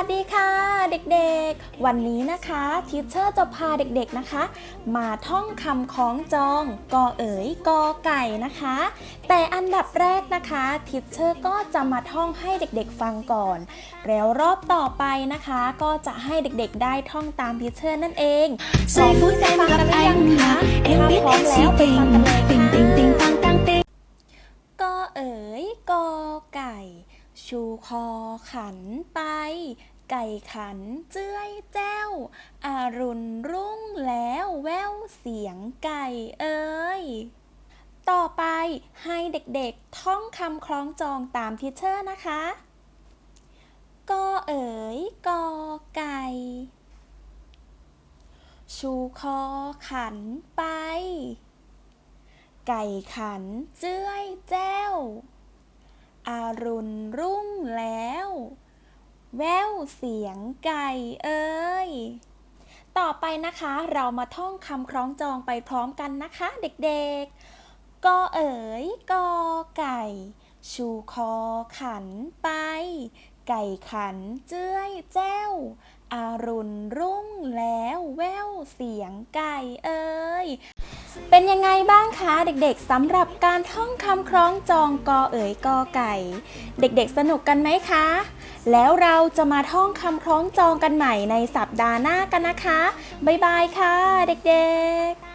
วัสดีค่ะเด็กๆ วันนี้นะคะทิเชอร์จะพาเด็กๆนะคะ มาท่องคำคล้องจองกอเอ๋ยกอไก่นะคะ แต่อันดับแรกนะคะทิเชอร์ก็จะมาท่องให้เด็กๆฟังก่อน แล้วรอบต่อไปนะคะ ก็จะให้เด็กๆได้ท่องตามทิเชอร์นั่นเองใส่ฟูดแฟนคลับไอมค่ะ M B S C P ติงติงติงตังตังติงกอเอ๋ยกอไก่ ชูคอขันไป ไก่ขันเจ้ยแจ้ว อารุณรุ่งแล้วแววเสียงไก่เอ๋ยต่อไปให้เด็กๆท่องคำคล้องจองตามทิเชอร์นะคะกอเอ๋ยกอไก่ ชูคอขันไป ไก่ขันเจ้ยแจ้ว อารุณรุ่งแล้ว แววเสียงไก่เอ้ย ต่อไปนะคะเรามาท่องคำคล้องจองไปพร้อมกันนะคะเด็กๆกอเอ๋ยกอไก่ ชูคอขันไป ไก่ขันเจ้ยแจ้วอารุณรุ่งแล้วแววเสียงไก่เอ้ย เป็นยังไงบ้างคะเด็กๆสำหรับการท่องคำคล้องจองกอเอ๋ยกอไก่ เด็กๆสนุกกันไหมคะ แล้วเราจะมาท่องคำคล้องจองกันใหม่ในสัปดาห์หน้ากันนะคะ บ๊ายบายค่ะ เด็กๆ